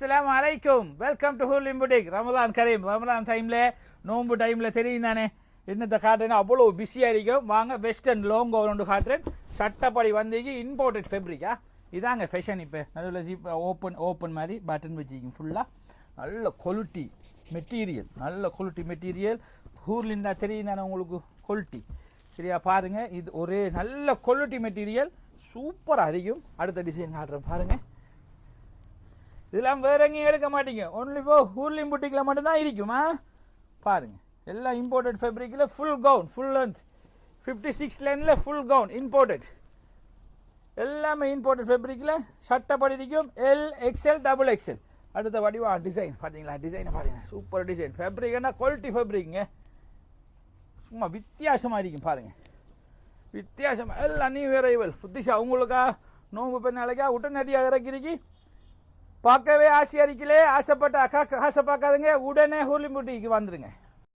அஸ்லாம் வலைக்கும் welcome to Hoolim boutique Ramadan Kareem Ramadan டைமில் நோன்பு டைமில் தெரியும் தானே? என்னத்தை காட்டுறேன்னா அவ்வளோ பிஸியாக இருக்கும். வாங்க வெஸ்டர்ன் லோங் ஒன்று காட்டுறேன். சட்டப்படி வந்தீங்க இம்போர்ட்டட் ஃபேப்ரிக்கா இதாங்க ஃபேஷன் இப்போ. நடுவில் ஜிப் ஓப்பன் ஓப்பன் மாதிரி பட்டன் வச்சுக்கிங்க ஃபுல்லாக நல்ல குவாலிட்டி மெட்டீரியல் நல்ல குவாலிட்டி மெட்டீரியல் ஹூர்லின் தான் தெரியும் தானே உங்களுக்கு? குவாலிட்டி சரியா? பாருங்கள் இது ஒரே நல்ல குவாலிட்டி மெட்டீரியல் சூப்பராக இருக்கும் அடுத்த டிசைன் காட்டுறேன். பாருங்கள் இதெல்லாம் வேற எங்கேயும் எடுக்க மாட்டீங்க. ஒன்லி இப்போ ஊர்லியும் புட்டிக்கில் மட்டும்தான் இருக்குமா பாருங்க. எல்லாம் imported ஃபேப்ரிக்கில் full gown full length fifty six லைனில் ஃபுல் கவுன் இம்போர்ட்டட் எல்லாமே இம்போர்ட்டட் ஃபேப்ரிக்கில் சட்டப்படி இருக்கும். எல் எக்ஸ்எல் டபுள் எக்ஸ்எல் அடுத்த வடிவா டிசைன் பார்த்தீங்களா டிசைனை பாருங்கள் சூப்பர் டிசைன் ஃபேப்ரிக்னா குவாலிட்டி ஃபேப்ரிக்குங்க சும்மா வித்தியாசமாக இருக்கும் பாருங்கள் வித்தியாசமாக எல்லாம் நியூ அரைவல் புத்திஷா உங்களுக்கா? நோம்பு பெண்ணாளைக்கா? உடனடியாக இறக்கிருக்கி பார்க்கவே ஆசையாக இருக்கலே ஆசைப்பட்ட அக்கா ஆசை பார்க்காதுங்க உடனே ஹூலிம்புட்டிக்கு வந்துடுங்க